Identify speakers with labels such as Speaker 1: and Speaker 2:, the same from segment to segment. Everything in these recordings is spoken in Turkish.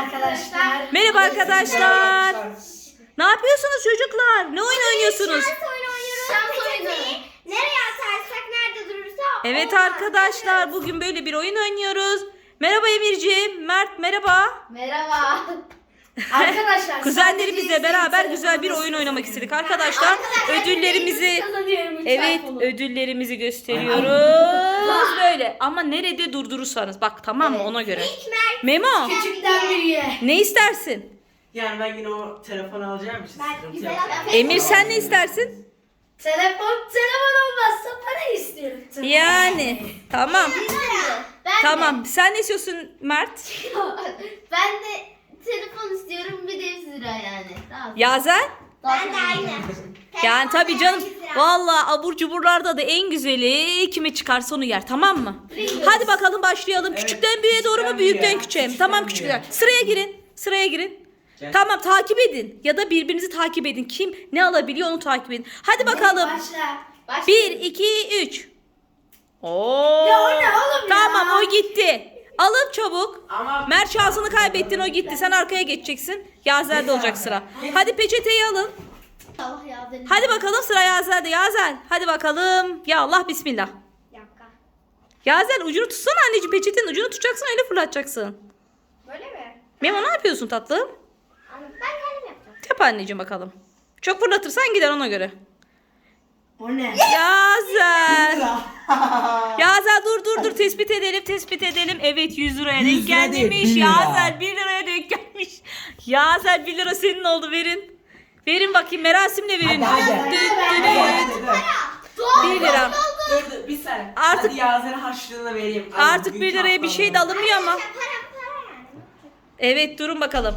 Speaker 1: arkadaşlar.
Speaker 2: Merhaba arkadaşlar. Ne yapıyorsunuz çocuklar? Ne oyun oynuyorsunuz?
Speaker 3: Şans oyunu oynuyoruz. Şans oyunu. Nereye atarsak nerede durursa
Speaker 2: Evet arkadaşlar bugün böyle bir oyun oynuyoruz. Merhaba Emirciğim, Mert merhaba.
Speaker 3: Merhaba.
Speaker 1: Arkadaşlar.
Speaker 2: Kuzenlerimizle beraber güzel bir oyun oynamak istedik arkadaşlar. Ödüllerimizi
Speaker 3: kazanıyorum. üç
Speaker 2: Evet ödüllerimizi gösteriyoruz böyle ama nerede durdurursanız bak tamam mı ona göre. Memo
Speaker 1: Küçükten büyüğe.
Speaker 2: ne istersin?
Speaker 4: Yani ben yine o telefonu alacağım için
Speaker 3: Ben
Speaker 4: sıkıntı
Speaker 3: güzel
Speaker 4: yok.
Speaker 3: yaptım.
Speaker 2: Emir sen ne istersin?
Speaker 1: Telefon, telefon olmazsa para istiyorum.
Speaker 2: Yani tamam
Speaker 3: Ben
Speaker 2: tamam sen ne istiyorsun Mert?
Speaker 3: De, ben de telefon istiyorum bir de 100 lira yani. Daha
Speaker 2: Yazen?
Speaker 3: Ben de aynı.
Speaker 2: Yani tabii canım vallahi abur cuburlarda da en güzeli kime çıkarsa onu yer tamam mı? Hadi bakalım başlayalım.
Speaker 4: Evet,
Speaker 2: Küçükten büyüğe doğru mu büyükten
Speaker 4: büyüğe.
Speaker 2: küçüğe mi?
Speaker 4: Küçükten
Speaker 2: Tamam
Speaker 4: büyüğe.
Speaker 2: küçükler. Sıraya girin. Sıraya girin.
Speaker 4: Gel.
Speaker 2: Tamam takip edin. Ya da birbirinizi takip edin. Kim ne alabiliyor onu takip edin. Hadi bakalım.
Speaker 1: Başla.
Speaker 3: Başla.
Speaker 2: 1, 2, 3. Oo.
Speaker 1: Ya o ne oğlum ya?
Speaker 2: Tamam o gitti. Alın çabuk.
Speaker 4: Ama
Speaker 2: Mert şansını kaybettin o gitti. Sen arkaya geçeceksin. Yazel'de olacak sıra. Hadi peçeteyi alın. Hadi bakalım sıra Yazel'de. Yazel. Hadi bakalım. Ya Allah bismillah. Yazel ucunu tutsana anneciğim. Peçetenin ucunu tutacaksın öyle fırlatacaksın.
Speaker 3: Böyle mi?
Speaker 2: Memo ne yapıyorsun tatlım?
Speaker 3: Ben kendim yapacağım.
Speaker 2: Yap anneciğim bakalım. Çok fırlatırsan gider ona göre.
Speaker 1: O ne?
Speaker 2: Yazel. Yazel dur dur dur tespit edelim tespit edelim. Evet 100 liraya
Speaker 4: 100
Speaker 2: denk
Speaker 4: lira değil,
Speaker 2: gelmiş.
Speaker 4: 1 lira.
Speaker 2: Yazel 1 liraya denk gelmiş. Yazel 1 lira senin oldu verin. Verin bakayım merasimle verin.
Speaker 4: Hadi, hadi.
Speaker 2: Düt, düt, düt. 1 lira.
Speaker 4: Dur dur bir saniye.
Speaker 2: Artık-
Speaker 4: Hadi Yazer'e harçlığını vereyim. Al,
Speaker 2: Artık
Speaker 4: bugün
Speaker 2: 1 liraya bir şey de alınmıyor ama. Evet durun bakalım.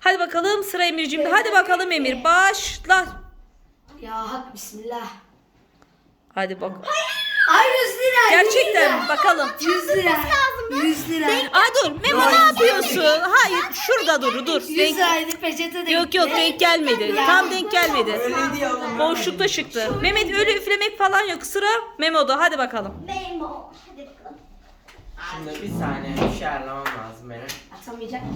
Speaker 2: Hadi bakalım sıra Emir'cimde. Hadi bakalım Emir başla.
Speaker 1: Ya hak bismillah.
Speaker 2: Hadi bak.
Speaker 1: Ay 100 lira.
Speaker 2: Gerçekten bakalım.
Speaker 1: 100 lira. 100 lira.
Speaker 2: Aa dur Memo ne yapıyorsun? Hayır şurada dur dur.
Speaker 1: 100
Speaker 2: Denk-
Speaker 1: liraydı peçete de
Speaker 2: Yok yok denk gelmedi. Tam denk gelmedi.
Speaker 4: Öyle diye oğlum.
Speaker 2: Boşlukta çıktı. Mehmet öyle üflemek falan yok. Sıra Memo'da. Hadi bakalım.
Speaker 3: Benim o. Hadi bakalım.
Speaker 4: Şimdi bir saniye bir şey ayarlamam lazım benim.
Speaker 1: Atamayacak ki.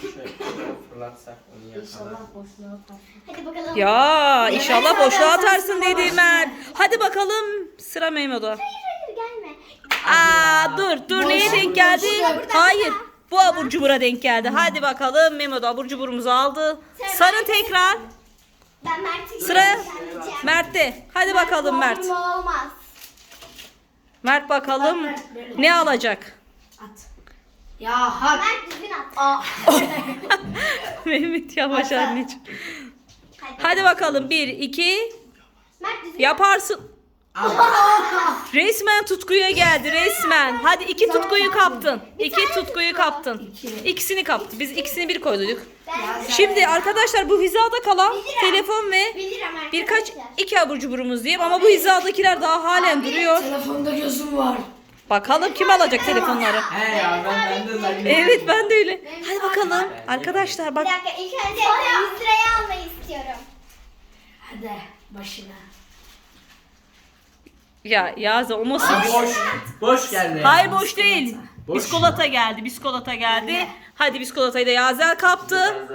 Speaker 4: Şimdi şöyle şöyle fırlatsak onu yakalar.
Speaker 1: İnşallah boşluğa atar.
Speaker 3: Hadi bakalım.
Speaker 2: Ya inşallah boşluğa atarsın dedi Mert. Hadi bakalım sıra Memo'da.
Speaker 3: Hayır hayır gelme.
Speaker 2: Aa dur dur neye denk geldi? Hayır. Bu abur cubura denk geldi. Hadi bakalım da abur cuburumuzu aldı. Sarı tekrar.
Speaker 3: Ben Mert'i
Speaker 2: Sıra
Speaker 3: yiyeceğim.
Speaker 2: Mert'te. Hadi bakalım Mert.
Speaker 3: Olmaz.
Speaker 2: Mert bakalım ne alacak?
Speaker 1: At. Ya hak.
Speaker 3: Mert düzgün at.
Speaker 1: Aa.
Speaker 2: Mehmet yavaş
Speaker 1: Hadi.
Speaker 2: anneciğim.
Speaker 3: Hadi.
Speaker 2: Hadi bakalım 1 2
Speaker 3: Mert düzgün
Speaker 2: yaparsın. Resmen tutkuya geldi resmen. Hadi iki tutkuyu kaptın. İki tutkuyu kaptın. İkisini kaptı. Biz ikisini bir koyduk. Şimdi arkadaşlar bu hizada kalan telefon ve
Speaker 3: 1 lira Mert.
Speaker 2: birkaç iki abur cuburumuz diyeyim ama bu hizadakiler daha halen duruyor.
Speaker 1: Telefonda gözüm var.
Speaker 2: Bakalım kim alacak telefonları.
Speaker 4: He ya ben ben de zannediyorum.
Speaker 2: Evet ben de öyle. Hadi bakalım. Arkadaşlar
Speaker 3: Bir
Speaker 2: bak.
Speaker 3: dakika ilk önce 100 liraya almayı istiyorum.
Speaker 1: Hadi başına.
Speaker 2: Ya Yaza o nasıl?
Speaker 4: Abi boş. Boş geldi.
Speaker 2: Hayır boş değil.
Speaker 4: Boş.
Speaker 2: Biskolata geldi. Biskolata geldi. Hadi biskolatayı da Yazel kaptı.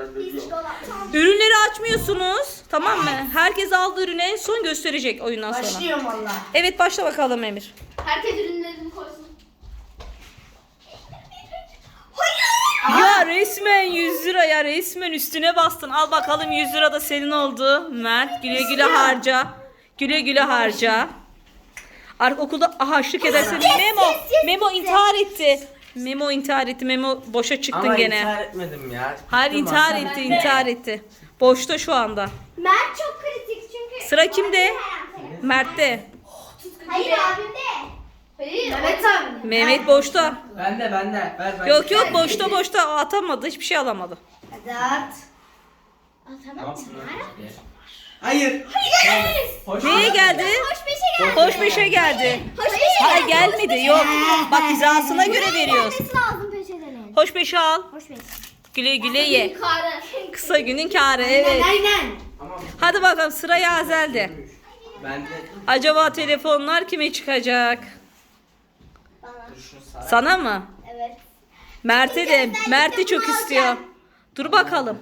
Speaker 2: Ürünleri açmıyorsunuz. Tamam mı? Herkes aldığı ürünü en son gösterecek oyundan sonra.
Speaker 1: Başlıyorum valla.
Speaker 2: Evet başla bakalım Emir.
Speaker 3: Herkes ürünlerini koysun.
Speaker 2: Ya resmen 100 lira ya resmen üstüne bastın. Al bakalım 100 lira da senin oldu. Mert güle güle harca. Güle güle harca. Ar okulda harçlık edersin. Memo. Memo intihar etti. Memo intihar etti. Memo boşa çıktın
Speaker 4: Ama
Speaker 2: gene.
Speaker 4: intihar etmedim ya.
Speaker 2: Hayır intihar
Speaker 4: aslında.
Speaker 2: etti, intihar etti. Boşta şu anda.
Speaker 3: Mert çok kritik çünkü.
Speaker 2: Sıra kimde? Mert'te.
Speaker 3: Hayır abimde. Hayır.
Speaker 1: Mehmet abi.
Speaker 2: Mehmet boşta.
Speaker 4: Ben de ben de. Ver, ben
Speaker 2: Yok yok boşta boşta O atamadı. Hiçbir şey alamadı.
Speaker 1: Hadi at.
Speaker 3: Aa, tamam.
Speaker 4: Öyle. Hayır. Hoş
Speaker 2: Neye geldi?
Speaker 3: Hoş geldi.
Speaker 2: Hoş beşe geldi.
Speaker 3: Hoş beşe
Speaker 2: Hayır gelmedi yok. Bak hizasına göre veriyoruz.
Speaker 3: Gelmesi lazım peçetenin.
Speaker 2: Hoş beşi al.
Speaker 3: Hoş beş.
Speaker 2: Güle güle ye. Kısa günün kârı evet.
Speaker 1: Aynen.
Speaker 2: Hadi bakalım sıra Yazel'de.
Speaker 4: Ben de
Speaker 2: Acaba telefonlar kime çıkacak?
Speaker 3: Bana.
Speaker 4: dur şunu sağ.
Speaker 2: Sana mı?
Speaker 3: Evet.
Speaker 2: Mert'e de Mert de çok istiyor. Dur bakalım.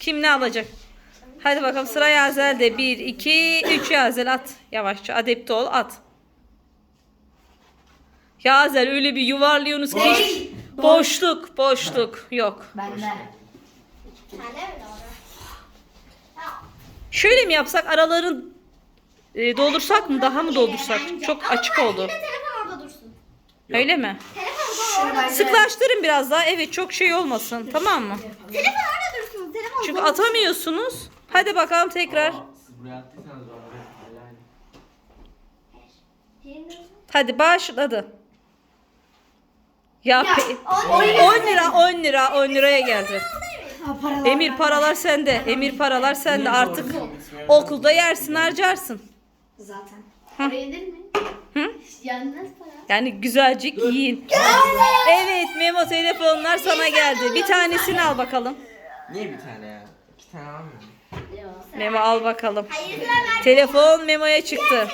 Speaker 2: Kim ne alacak? Hadi bakalım sıra Yazel'de. 1, 2, 3 Yazel at. Yavaşça adepte ol at. Yazel öyle bir yuvarlıyorsunuz ki. Boşluk, boşluk yok.
Speaker 1: Bende.
Speaker 3: Mi?
Speaker 2: Şöyle mi yapsak araların e, doldursak mı daha mı doldursak? Çok açık oldu.
Speaker 3: de telefon orada dursun.
Speaker 2: Öyle mi?
Speaker 3: Telefon orada.
Speaker 2: Sıklaştırın biraz daha. Evet çok şey olmasın. Tamam mı?
Speaker 3: Telefon orada dursun. Telefon
Speaker 2: Çünkü atamıyorsunuz. Hadi bakalım tekrar.
Speaker 4: Aa, Siz buraya attıysanız oraya helal.
Speaker 2: Hadi başladı. Ya,
Speaker 1: Ya,
Speaker 2: pe-
Speaker 3: on lira.
Speaker 2: 10 lira 10 lira 10 liraya geldi.
Speaker 1: Ha, paralar
Speaker 2: Emir paralar sende. Emir paralar sende. Artık okulda yersin harcarsın.
Speaker 1: Zaten.
Speaker 3: Para yenir mi?
Speaker 2: Hı?
Speaker 3: Yenmez para.
Speaker 2: Yani güzelcik yiyin. Evet Memo telefonlar sana geldi. Bir tanesini al bakalım.
Speaker 4: Niye bir tane ya? İki tane almıyorum.
Speaker 2: Memo al bakalım.
Speaker 3: Hayır.
Speaker 2: Telefon Memo'ya çıktı.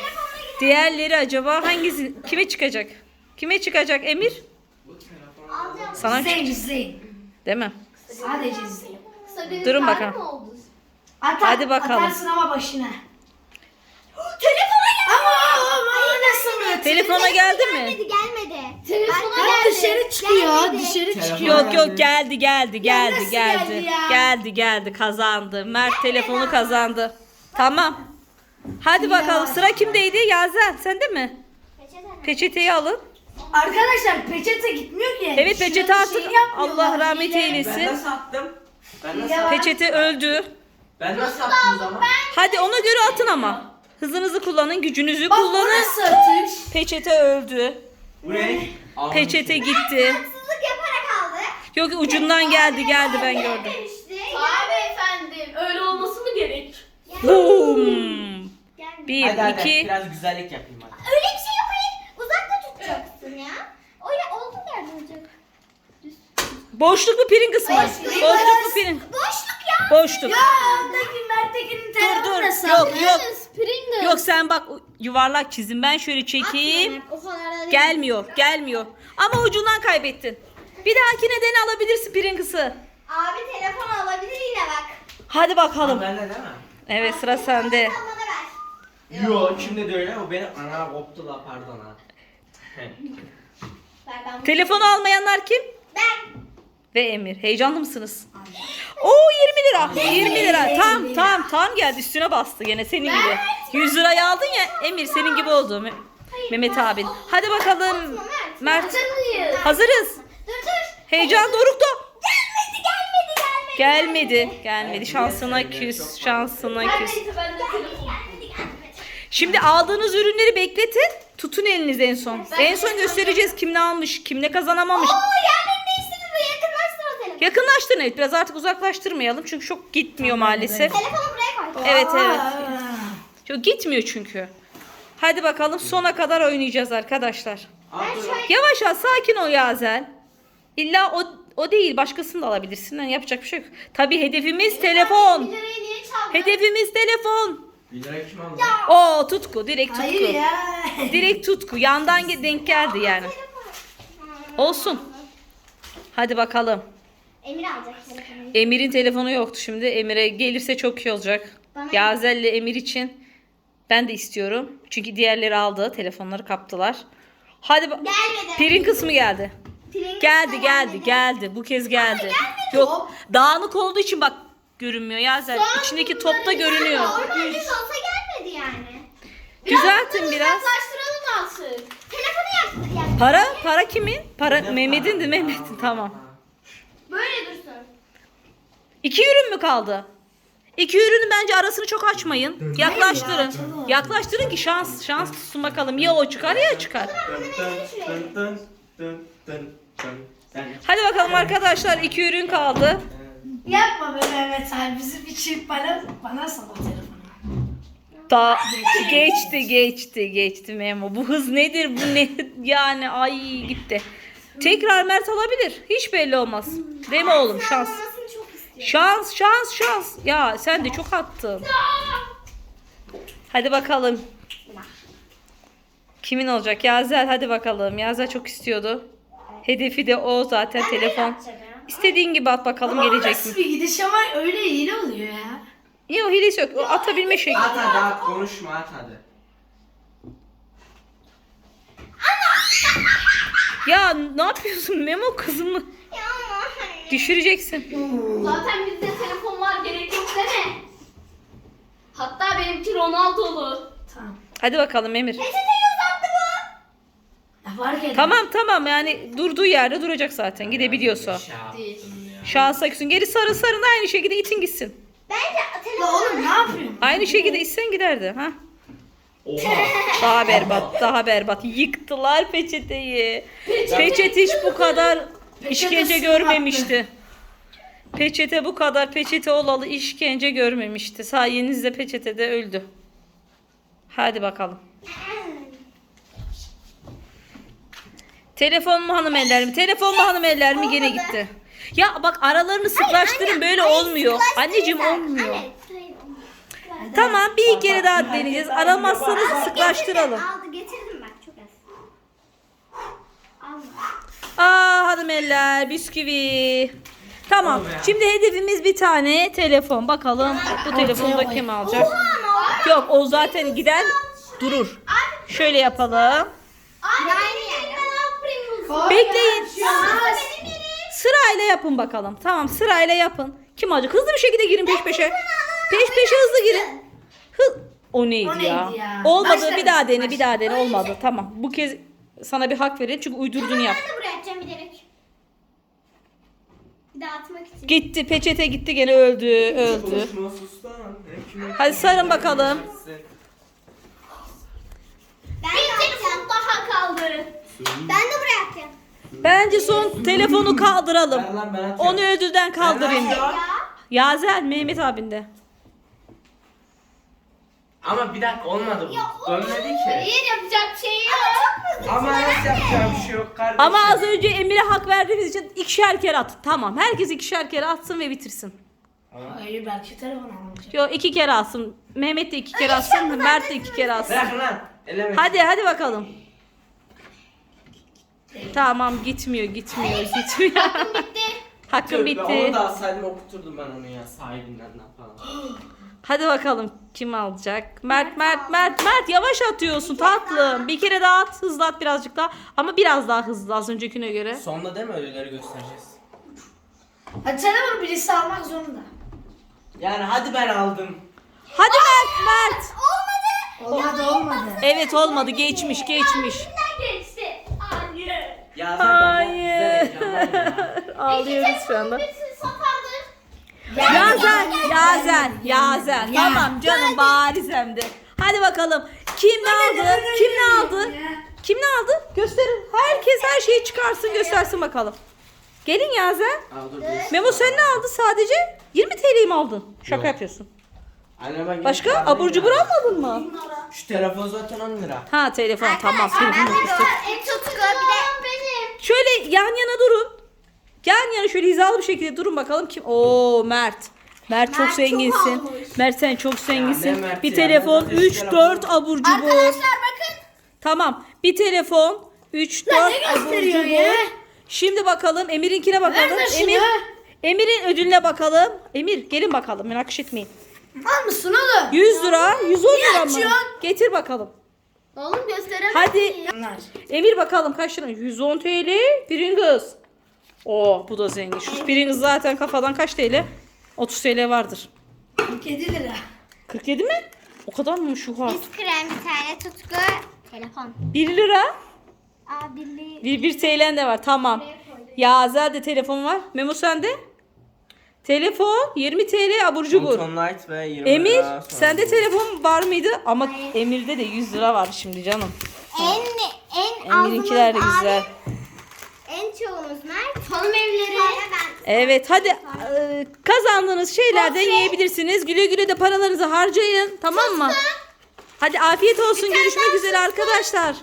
Speaker 2: Diğerleri acaba hangisi kime çıkacak? Kime çıkacak Emir?
Speaker 4: Telefon.
Speaker 2: Sana
Speaker 1: İzleyin izleyin.
Speaker 2: değil mi?
Speaker 1: Sadece
Speaker 3: günün
Speaker 2: Durun bakalım.
Speaker 1: Atar,
Speaker 2: Hadi bakalım.
Speaker 1: Atarsın ama başına. Ama nasıl?
Speaker 2: Telefona geldi mi?
Speaker 3: Gelmedi gelmedi. Telefona geldi.
Speaker 1: dışarı çıkıyor.
Speaker 3: Gelmedi.
Speaker 1: Dışarı çıkıyor.
Speaker 2: Yok yok geldi geldi geldi geldi.
Speaker 1: geldi ya?
Speaker 2: Geldi geldi kazandı. Mert telefonu kazandı. Tamam. Hadi bakalım sıra kimdeydi? Yazel mi?
Speaker 3: Peçete mi?
Speaker 2: Peçeteyi alın.
Speaker 1: Arkadaşlar peçete gitmiyor ki.
Speaker 2: Evet peçete
Speaker 1: Şurada
Speaker 2: artık
Speaker 1: şey yapmıyorlar,
Speaker 2: Allah rahmet
Speaker 1: hile.
Speaker 4: Ben
Speaker 2: eylesin.
Speaker 4: nasıl attım? Ben nasıl
Speaker 1: Ya.
Speaker 2: Peçete öldü.
Speaker 4: Ben nasıl attım o zaman?
Speaker 2: Hadi ona göre atın ama. Hızınızı kullanın, gücünüzü
Speaker 1: Bak
Speaker 2: kullanın.
Speaker 1: nasıl atış?
Speaker 2: Peçete öldü.
Speaker 4: Bu ne?
Speaker 2: Peçete gitti.
Speaker 3: Haksızlık yaparak aldı.
Speaker 2: Yok ucundan geldi geldi ben gördüm.
Speaker 3: Demişti.
Speaker 5: Abi efendim öyle olması mı gerek?
Speaker 2: Boom. Bir,
Speaker 4: Hadi hadi
Speaker 2: iki.
Speaker 4: biraz güzellik yapayım hadi.
Speaker 3: Öyle bir şey yok hayır. Uzakta tutacaksın ya. Öyle olduğu yerde olacak.
Speaker 2: Boşluk mu Pringles mı?
Speaker 3: Boşluk.
Speaker 2: Boşluk mu Pringles?
Speaker 3: Boşluk ya.
Speaker 1: Tekin Mert'tekin'in
Speaker 2: Dur
Speaker 1: telefonu
Speaker 2: dur.
Speaker 1: nasıl?
Speaker 2: Yok yok.
Speaker 3: Pringles.
Speaker 2: Yok sen bak yuvarlak çizim. Ben şöyle çekeyim.
Speaker 3: O kadar da değil.
Speaker 2: Gelmiyor, gelmiyor. Ama ucundan kaybettin. Bir dahakine dene alabilirsin Pringles'ı.
Speaker 3: Abi telefon alabilir yine bak.
Speaker 2: Hadi bakalım.
Speaker 4: bende değil mi?
Speaker 2: Evet sıra sende.
Speaker 3: Sen bana ver.
Speaker 4: Yo şimdi de öyle o benim ana koptu la pardon ha.
Speaker 3: Ver ben.
Speaker 2: Telefonu almayanlar kim?
Speaker 3: Ben.
Speaker 2: Ve Emir. Heyecanlı mısınız? Oo 20 lira. 20 lira. Tam tam tam geldi üstüne bastı gene senin gibi. 100 lirayı aldın ya Emir senin gibi oldu Me- Mehmet abin. Hadi bakalım Mert. Hazırız. Heyecan dorukta.
Speaker 3: Gelmedi gelmedi gelmedi.
Speaker 2: Gelmedi. Gelmedi. Şansına küs. Şansına küs. Şimdi aldığınız ürünleri bekletin. Tutun elinizi en son. En son göstereceğiz kim ne almış, kim ne kazanamamış.
Speaker 3: Oo yerlerini değiştirdi bu yakınlaştır o telefonu.
Speaker 2: Yakınlaştırın evet. Biraz artık uzaklaştırmayalım. Çünkü çok gitmiyor maalesef.
Speaker 3: Telefonu buraya koy.
Speaker 2: Evet evet. Çok gitmiyor çünkü. Hadi bakalım sona kadar oynayacağız arkadaşlar.
Speaker 4: Al.
Speaker 2: Yavaş yavaş sakin ol Yazel. İlla o o değil başkasını da alabilirsin. Yani yapacak bir şey yok. Tabii hedefimiz telefon.
Speaker 3: Bir?
Speaker 2: Hedefimiz telefon.
Speaker 4: 1 lira kim aldı?
Speaker 2: Oo tutku direkt tutku.
Speaker 1: Hayır ya.
Speaker 2: Direkt tutku. Yandan denk geldi yani. Olsun. Hadi bakalım.
Speaker 3: Emir alacak telefonu.
Speaker 2: Emir'in telefonu yoktu şimdi. Emir'e gelirse çok iyi olacak.
Speaker 3: Bana-
Speaker 2: Yazel'le Emir için ben de istiyorum. Çünkü diğerleri aldı. Telefonları kaptılar. Hadi ba-
Speaker 3: Gelmedi.
Speaker 2: Pirin kısmı geldi.
Speaker 3: Pringles
Speaker 2: Geldi
Speaker 3: de
Speaker 2: geldi geldi. Bu kez geldi. Yok dağınık olduğu için bak görünmüyor Yazel. İçindeki top da görünüyor.
Speaker 3: Normalde olsa gelmedi yani.
Speaker 2: Düzeltin biraz.
Speaker 5: Artık.
Speaker 3: Telefonu yaptı yani.
Speaker 2: Para para kimin? Para Mehmet'in de Mehmet'in tamam. İki ürün mü kaldı? İki ürünü bence arasını çok açmayın. Yaklaştırın. Yaklaştırın ki şans şans tutsun bakalım. Ya o çıkar ya çıkar. Hadi bakalım arkadaşlar iki ürün kaldı.
Speaker 1: Yapma be Mehmet abi. Bizim için bana, bana sal o telefonu.
Speaker 2: Da geçti geçti geçti Memo. Bu hız nedir bu ne yani ay gitti. Tekrar Mert alabilir. Hiç belli olmaz. Deme oğlum şans. Şans şans şans. Ya sen de çok attın. Hadi bakalım. Kimin olacak? Yazel hadi bakalım. Yazel çok istiyordu. Hedefi de o zaten telefon. İstediğin gibi at bakalım
Speaker 1: Ama
Speaker 2: gelecek
Speaker 1: nasıl
Speaker 2: mi?
Speaker 1: bir gidiş ama öyle iyi oluyor ya.
Speaker 2: Yok hilesi yok. O atabilme şekli.
Speaker 4: At hadi at konuşma at hadi.
Speaker 2: Ya ne yapıyorsun Memo kızımı? Düşüreceksin.
Speaker 5: Zaten bizde telefon var gerek yok değil mi? Hatta benimki Ronaldo'lu.
Speaker 1: Tamam.
Speaker 2: Hadi bakalım Emir.
Speaker 1: Ya fark etmez.
Speaker 2: Tamam tamam yani durduğu yerde duracak zaten gidebiliyorsa.
Speaker 4: Ya.
Speaker 2: Şansa küsün. Geri sarı sarın aynı şekilde itin gitsin.
Speaker 1: Ya oğlum ne yapıyorsun?
Speaker 2: Aynı şekilde itsen giderdi. ha.
Speaker 4: Oha.
Speaker 2: Daha berbat, daha berbat. Yıktılar peçeteyi. Peçete hiç bu kadar işkence görmemişti. Peçete bu kadar peçete olalı işkence görmemişti. Sayenizde peçete de öldü. Hadi bakalım. Telefon mu hanım eller mi? Telefon mu hanım eller mi? Gene gitti. Ya bak aralarını sıklaştırın böyle olmuyor. Anneciğim olmuyor. Tamam bir kere daha deneyeceğiz. Aramazsanız sıklaştıralım.
Speaker 3: Aldı getirdim bak çok az. Alma.
Speaker 2: Aa hanım eller bisküvi. Tamam. Şimdi hedefimiz bir tane telefon. Bakalım bu telefonu da kim alacak? Yok o zaten gider durur. Şöyle yapalım. Bekleyin. Sırayla yapın bakalım. Tamam sırayla yapın. Kim alacak? Hızlı bir şekilde girin peş peşe. Peş peşe hızlı girin. Hı o neydi,
Speaker 1: O neydi
Speaker 2: ya?
Speaker 1: ya?
Speaker 2: Olmadı bir daha dene bir daha dene olmadı. Tamam bu kez sana bir hak verelim çünkü uydurdun yap.
Speaker 3: Ben de buraya atacağım bilerek. Bir daha atmak için.
Speaker 2: Gitti peçete gitti gene öldü öldü.
Speaker 4: Konuşma sus lan.
Speaker 2: Hadi sarın bakalım.
Speaker 3: Ben
Speaker 5: Bir
Speaker 3: de
Speaker 5: telefon
Speaker 3: atacağım.
Speaker 5: daha kaldı.
Speaker 3: Ben de buraya atacağım.
Speaker 2: Bence son telefonu kaldıralım.
Speaker 4: Ben lan ben.
Speaker 2: Onu ödülden kaldırayım.
Speaker 4: Ben.
Speaker 3: Ya.
Speaker 2: Yazel Mehmet abinde.
Speaker 4: Ama bir dakika olmadı bu. Dönmedi ki.
Speaker 5: Hayır yapacak bir şey yok.
Speaker 4: Ama nasıl yapacağım bir şey yok kardeşim.
Speaker 2: Ama az önce Emir'e hak verdiğimiz için ikişer kere at. Tamam herkes ikişer kere atsın ve bitirsin.
Speaker 1: Hayır belki telefon almayacak.
Speaker 2: Yo iki kere atsın. Mehmet de iki kere atsın. Mert de iki kere atsın.
Speaker 4: Bırak lan. Eleme.
Speaker 2: Hadi hadi bakalım. Tamam gitmiyor gitmiyor gitmiyor.
Speaker 5: Bitti.
Speaker 2: Hakkım bitti.
Speaker 4: Onu da alsaydım okuturdum ben onu ya sahibinden falan.
Speaker 2: Hadi bakalım kim alacak? Mert Mert Mert Mert yavaş atıyorsun tatlım. Bir kere daha at hızlı at birazcık daha. Ama biraz daha hızlı az öncekine göre.
Speaker 4: Sonunda değil mi ödülleri göstereceğiz?
Speaker 1: Hadi telefonu birisi almak zorunda.
Speaker 4: Yani hadi ben aldım.
Speaker 2: Hadi Mert Mert.
Speaker 1: Olmadı olmadı.
Speaker 2: Evet olmadı geçmiş geçmiş.
Speaker 5: Kimden geçti? Hayır.
Speaker 4: Ya zaten
Speaker 2: Hayır.
Speaker 4: Hayır.
Speaker 2: Ağlıyoruz şu anda. Yazen, Yazen, Yazen. Tamam canım bariz hem de. Hadi bakalım. Kim ne aldı? Kim ne aldı? Kim ne aldı? Gösterin. Herkes her şeyi çıkarsın göstersin bakalım. Gelin Yazen. Memo sen ne aldın sadece? 20 TL'yi mi aldın? Şaka
Speaker 4: Yok.
Speaker 2: yapıyorsun.
Speaker 4: Anne ben
Speaker 2: Başka? Abur cubur almadın mı?
Speaker 4: Şu telefon zaten 10 lira.
Speaker 2: Ha telefon tamam.
Speaker 3: Arkadaşlar ben
Speaker 2: telefon
Speaker 3: de en bir de benim.
Speaker 2: Şöyle yan yana durun. Yan yana şöyle hizalı bir şekilde durun bakalım kim? Oo Mert. Mert çok
Speaker 3: Mert çok
Speaker 2: zenginsin.
Speaker 3: almış.
Speaker 2: Mert sen çok zenginsin.
Speaker 4: Mert'i
Speaker 2: bir
Speaker 4: ya?
Speaker 2: telefon
Speaker 4: zaten
Speaker 2: 3
Speaker 4: telefon-
Speaker 2: 4 abur cubur.
Speaker 3: Arkadaşlar bakın.
Speaker 2: Tamam. Bir telefon 3 4 abur
Speaker 1: gösteriyor
Speaker 2: cubur. Şimdi bakalım Emir'inkine bakalım.
Speaker 1: Ver de şunu.
Speaker 2: Emir Emir'in ödülüne bakalım. Emir gelin bakalım merak etmeyin.
Speaker 1: Almışsın oğlum.
Speaker 2: 100 lira, 110 lira mı?
Speaker 1: açıyorsun?
Speaker 2: Getir bakalım.
Speaker 3: Oğlum gösteremem.
Speaker 2: Hadi. Emir bakalım kaç lira? 110 TL Pringles. Oo bu da zengin. Şu Pringles zaten kafadan kaç TL? 30 TL vardır.
Speaker 1: 7 lira.
Speaker 2: 47 mi? O kadar mı şu har?
Speaker 3: Biz krem bir tane tutku. Telefon.
Speaker 2: 1 lira.
Speaker 3: Aa birliği.
Speaker 2: 1, 1 TL'n de var tamam. Ya de telefon var. Memo sende? Telefon 20 TL abur cubur.
Speaker 4: Phantom Light ve 20
Speaker 2: Emir
Speaker 4: lira sonra.
Speaker 2: sende telefon var mıydı? Ama Emir'de de 100 lira var şimdi canım.
Speaker 3: En en
Speaker 2: Emir'inkiler de güzel.
Speaker 3: abi, Hanım evleri.
Speaker 2: Evet hadi e, kazandığınız şeylerden yiyebilirsiniz. Güle güle de paralarınızı harcayın. Tamam mı? Hadi afiyet olsun. Görüşmek üzere arkadaşlar.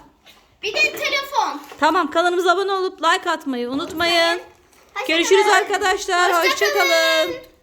Speaker 3: Bir de telefon.
Speaker 2: Tamam kanalımıza abone olup like atmayı unutmayın.
Speaker 3: Hoşça
Speaker 2: Görüşürüz arkadaşlar.
Speaker 3: Hoşça
Speaker 2: Hoşçakalın.
Speaker 3: kalın.